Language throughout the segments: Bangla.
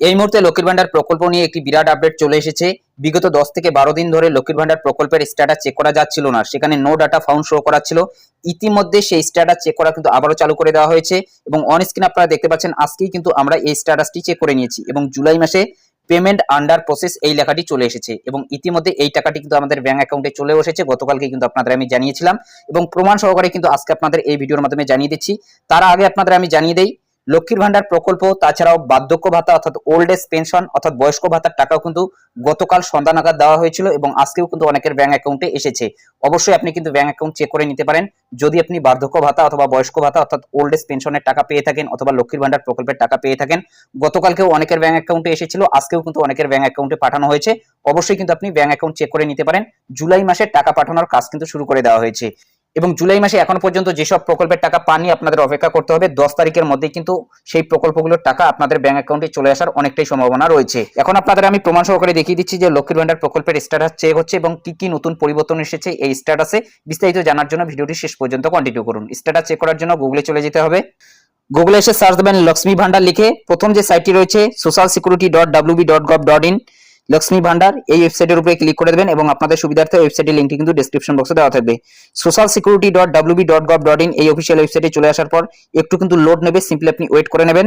এই মুহূর্তে লক্ষ্মীর ভান্ডার প্রকল্প নিয়ে একটি বিরাট আপডেট চলে এসেছে। বিগত দশ থেকে বারো দিন ধরে লক্ষ্মীর ভান্ডার প্রকল্পের স্ট্যাটাস চেক করা যাচ্ছিল না। সেখানে নো ডাটা ফাউন্ড শো করাচ্ছিল ইতিমধ্যে সেই স্ট্যাটাস চেক করা কিন্তু আবারও চালু করে দেওয়া হয়েছে এবং অন স্ক্রিন আপনারা দেখতে পাচ্ছেন আজকেই কিন্তু আমরা এই স্ট্যাটাসটি চেক করে নিয়েছি এবং জুলাই মাসে পেমেন্ট আন্ডার প্রসেস এই লেখাটি চলে এসেছে এবং ইতিমধ্যে এই টাকাটি কিন্তু আমাদের ব্যাংক অ্যাকাউন্টে চলে এসেছে। গতকালকে কিন্তু আপনাদের আমি জানিয়েছিলাম এবং প্রমাণ সহকারে কিন্তু আজকে আপনাদের এই ভিডিওর মাধ্যমে জানিয়ে দিচ্ছি। তার আগে আপনাদের আমি জানিয়ে দেই লক্ষ্মীর ভান্ডার প্রকল্প, তাছাড়াও বার্ধক্য ভাতা অর্থাৎ ওল্ড এজ পেনশন অর্থাৎ বয়স্ক ভাতার টাকাও কিন্তু গতকাল সন্ধ্যা নাগাদ দেওয়া হয়েছিল এবং আজকেও কিন্তু অনেকের ব্যাংক অ্যাকাউন্টে এসেছে। অবশ্যই আপনি কিন্তু ব্যাংক অ্যাকাউন্ট চেক করে নিতে পারেন। যদি আপনি বার্ধক্য ভাতা অথবা বয়স্ক ভাতা অর্থাৎ ওল্ড এজ পেনশনের টাকা পেয়ে থাকেন অথবা লক্ষ্মীর ভান্ডার প্রকল্পের টাকা পেয়ে থাকেন, গতকালকেও অনেকের ব্যাংক অ্যাকাউন্টে এসেছিল, আজকেও কিন্তু অনেকের ব্যাংক অ্যাকাউন্টে পাঠানো হয়েছে। অবশ্যই কিন্তু আপনি ব্যাংক অ্যাকাউন্ট চেক করে নিতে পারেন। জুলাই মাসে টাকা পাঠানোর কাজ কিন্তু শুরু করে দেওয়া হয়েছে। এবং জুলাই মাসে এখনও পর্যন্ত যেসব প্রকল্পের টাকা পাননি আপনাদের অপেক্ষা করতে হবে, দশ তারিখের মধ্যেই কিন্তু সেই প্রকল্পগুলোর টাকা আপনাদের ব্যাংক অ্যাকাউন্টে চলে আসার অনেকটাই সম্ভাবনা রয়েছে। এখন আপনাদের আমি প্রমাণ সহকারে দেখিয়ে দিচ্ছি যে লক্ষ্মীর ভান্ডার প্রকল্পের স্ট্যাটাস চেক হচ্ছে এবং কি কি নতুন পরিবর্তন এসেছে এই স্ট্যাটাসে বিস্তারিত জানার জন্য ভিডিওটি শেষ পর্যন্ত কন্টিনিউ করুন। স্ট্যাটাস চেক করার জন্য গুগলে চলে যেতে হবে। গুগলে এসে সার্চ দেবেন লক্ষ্মী ভান্ডার লিখে। প্রথম যে সাইটটি রয়েছে social security dot WB dot gov dot in Lakshmi Bhandar এই ওয়েবসাইটের উপরে ক্লিক করে দেবেন এবং আপনাদের সুবিধার্থে ওয়েবসাইটের লিঙ্কটি কিন্তু ডিসক্রিপশন বক্সে দেওয়া থাকবে। Social security dot WB dot gov dot in এই অফিসিয়াল ওয়েবসাইটে চলে আসার পর একটু কিন্তু লোড নেবে সিম্পলি আপনি ওয়েট করে নেবেন।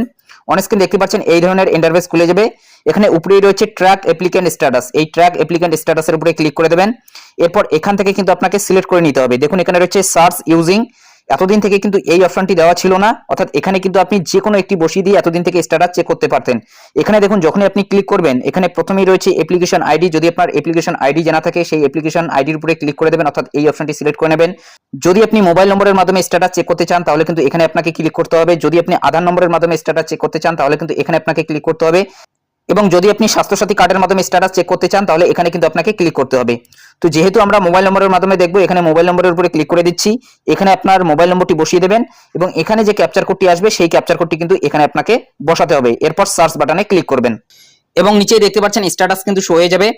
অনেক স্ক্রিন দেখতে পাচ্ছেন এই ধরনের ইন্টারভেস খুলে যাবে। এখানে উপরেই রয়েছে ট্র্যাক অ্যাপ্লিকেন্ট স্ট্যাটাস এই ট্র্যাক অ্যাপ্লিকেন্ট স্ট্যাটাসের উপরে ক্লিক করে দেবেন। এরপর এখান থেকে কিন্তু আপনাকে সিলেক্ট করে নিতে হবে। দেখুন এখানে রয়েছে সার্চ ইউজিং এতদিন থেকে কিন্তু এই অপশনটি দেওয়া ছিল না। অর্থাৎ এখানে কিন্তু আপনি যে কোনো একটি বসিয়ে দিয়ে এতদিন থেকে স্ট্যাটাস চেক করতে পারতেন। এখানে দেখুন, যখনই আপনি ক্লিক করবেন, এখানে প্রথমেই রয়েছে অ্যাপ্লিকেশন আইডি যদি আপনার অ্যাপ্লিকেশন আইডি জানা থাকে, সেই অ্যাপ্লিকেশন আইডির উপরে ক্লিক করে দেবেন, অর্থাৎ এই অপশনটি সিলেক্ট করে নেবেন। যদি আপনি মোবাইল নম্বরের মাধ্যমে স্ট্যাটাস চেক করতে চান, তাহলে কিন্তু এখানে আপনাকে ক্লিক করতে হবে। যদি আপনি আধার নম্বরের মাধ্যমে স্ট্যাটাস চেক করতে চান, তাহলে কিন্তু এখানে আপনাকে ক্লিক করতে হবে। এবং যদি আপনি স্বাস্থ্যসাথী কার্ডের মাধ্যমে স্ট্যাটাস চেক করতে চান, তাহলে এখানে কিন্তু আপনাকে ক্লিক করতে হবে। তো যেহেতু আমরা মোবাইল নম্বরের মাধ্যমে দেখব, এখানে মোবাইল নম্বরের উপরে ক্লিক করে দিচ্ছি। এখানে আপনার মোবাইল নম্বরটি বসিয়ে দেবেন এবং এখানে যে ক্যাপচার কোডটি আসবে, সেই ক্যাপচার কোডটি কিন্তু এখানে আপনাকে বসাতে হবে। এরপর সার্চ বাটনে ক্লিক করবেন। এবং নিচে দেখতে পাচ্ছেন স্ট্যাটাস কিন্তু শো হয়ে যাবে।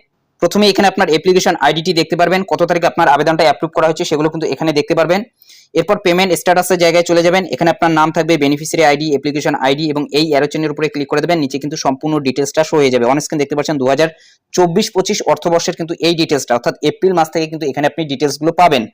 প্রথমে এখানে আপনার অ্যাপ্লিকেশন আইডিটি দেখতে পারবেন, কত তারিখে আপনার আবেদনটা অ্যাপ্রুভ করা হয়েছে সেগুলো কিন্তু এখানে দেখতে পারবেন। এরপর পেমেন্ট স্ট্যাটাসের জায়গায় চলে যাবেন। এখানে আপনার নাম থাকবে বেনিফিসিয়ারি আইডি অ্যাপ্লিকেশন আইডি এবং এই অ্যারোচেনের উপরে ক্লিক করে দেবেন। নিচে কিন্তু সম্পূর্ণ ডিটেলসটা শো হয়ে যাবে। অন স্ক্রিন দেখতে পাচ্ছেন দু হাজার চব্বিশ পঁচিশ অর্থবর্ষের কিন্তু এই ডিটেলসটা অর্থাৎ এপ্রিল মাস থেকে কিন্তু এখানে আপনি ডিটেলসগুলো পাবেন।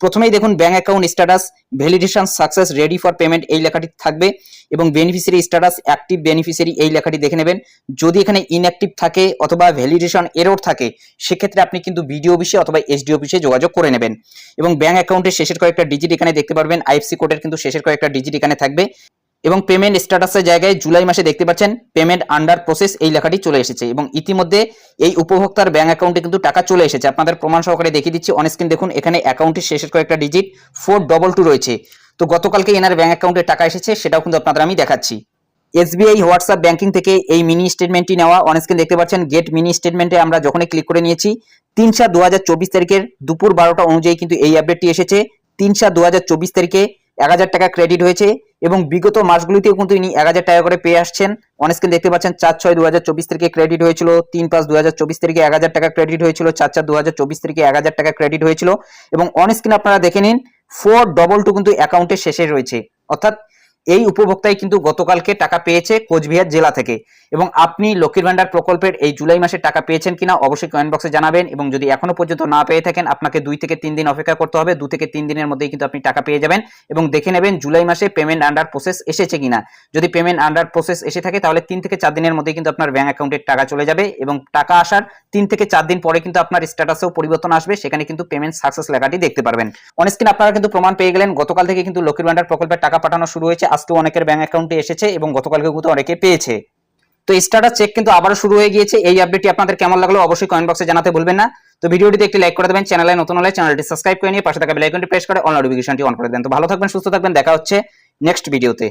প্রথমেই দেখুন bank account status validation success ready for payment এই লেখাটি থাকবে। এবং বেনিফিসিয়ারি স্ট্যাটাস অ্যাক্টিভ বেনিফিসিয়ারি এই লেখাটি দেখে নেবেন। যদি এখানে ইনঅ্যাক্টিভ থাকে অথবা ভ্যালিডেশন এরর থাকে, সেক্ষেত্রে আপনি কিন্তু বিডিও অফিসে অথবা এসডি অফিসে যোগাযোগ করে নেবেন। এবং ব্যাংক অ্যাকাউন্টের শেষের কয়েকটা ডিজিট এখানে দেখতে পারবেন আইএফসি কোডের কিন্তু শেষের কয়েকটা ডিজিট এখানে থাকবে। এবং পেমেন্ট স্ট্যাটাসের জায়গায় জুলাই মাসে দেখতে পাচ্ছেন পেমেন্ট আন্ডার প্রসেস এই লেখাটি চলে এসেছে এবং ইতিমধ্যে এই উপভোক্তার ব্যাংক অ্যাকাউন্টে কিন্তু টাকা চলে এসেছে। আপনাদের প্রমাণ সহকারে দেখিয়ে দিচ্ছি অনস্ক্রিন দেখুন, এখানে অ্যাকাউন্টের শেষের কয়েকটা ডিজিট ফোর ডবল টু রয়েছে। তো গতকালকে এনার ব্যাংক অ্যাকাউন্টে টাকা এসেছে, সেটাও কিন্তু আপনাদের আমি দেখাচ্ছি। এসবিআই হোয়াটসঅ্যাপ ব্যাংকিং থেকে এই মিনি স্টেটমেন্টটি নেওয়া অনস্ক্রিন দেখতে পাচ্ছেন গেট মিনি স্টেটমেন্টে আমরা যখনই ক্লিক করে নিয়েছি তিন সাত দু তারিখের দুপুর বারোটা অনুযায়ী কিন্তু এই আপডেটটি এসেছে। তিন সাত দু তারিখে এক হাজার টাকা ক্রেডিট হয়েছে এবং বিগত মাসগুলিতেও কিন্তু ইনি এক হাজার টাকা করে পেয়ে আসছেন। অনস্ক্রিন দেখতে পাচ্ছেন চার ছয় দু হাজার চব্বিশ তারিখে ক্রেডিট হয়েছিল, তিন পাঁচ দু হাজার চব্বিশ তারিখে এক হাজার টাকা ক্রেডিট হয়েছিল, চার চার দু হাজার চব্বিশ তারিখে এক হাজার টাকা ক্রেডিট হয়েছিল এবং অনস্ক্রিন আপনারা দেখে নিন ফোর ডবল টু কিন্তু অ্যাকাউন্টের শেষে রয়েছে। অর্থাৎ এই উপভোক্তাই কিন্তু গতকালকে টাকা পেয়েছে কোচবিহার জেলা থেকে। এবং আপনি লক্ষ্মীর ভান্ডার প্রকল্পের এই জুলাই মাসে টাকা পেয়েছেন কিনা অবশ্যই কমেন্ট বক্সে জানাবেন এবং যদি এখনও পর্যন্ত না পেয়ে থাকেন, আপনাকে দুই থেকে তিন দিন অপেক্ষা করতে হবে। দু থেকে তিন দিনের মধ্যেই কিন্তু আপনি টাকা পেয়ে যাবেন এবং দেখে নেবেন জুলাই মাসে পেমেন্ট আন্ডার প্রসেস এসেছে কিনা। যদি পেমেন্ট আন্ডার প্রসেস এসে থাকে, তাহলে তিন থেকে চার দিনের মধ্যে কিন্তু আপনার ব্যাঙ্ক অ্যাকাউন্টের টাকা চলে যাবে এবং টাকা আসার তিন থেকে চার দিন পরে কিন্তু আপনার স্ট্যাটাসেও পরিবর্তন আসবে। সেখানে কিন্তু পেমেন্ট সাকসেস লেখাটি দেখতে পারবেন। অনস্ক্রিন আপনারা কিন্তু প্রমাণ পেয়ে গেলেন। গতকাল থেকে কিন্তু লক্ষ্মীর ভান্ডার প্রকল্পের টাকা পাঠানো শুরু হয়েছে। আজকেও অনেকের ব্যাঙ্ক অ্যাকাউন্টে এসেছে এবং গতকালকে কিন্তু অনেকে পেয়েছে। তো স্টার্টার চেক কিন্তু আবারও শুরু হয়ে গিয়েছে। এই আপডেটটি আপনাদের কেমন লাগল অবশ্যই কমেন্ট বক্সে জানাতে ভুলবেন না। তো ভিডিওটিতে একটি লাইক করে দেবেন চ্যানেলে নতুন হলে চ্যানেলটি সাবস্ক্রাইব করে নিয়ে পাশে থাকা বেল আইকনটি প্রেস করে অল নোটিফিকেশনটি অন করে দেন তো ভালো থাকবেন, সুস্থ থাকবেন, দেখা হচ্ছে নেক্সট ভিডিওতে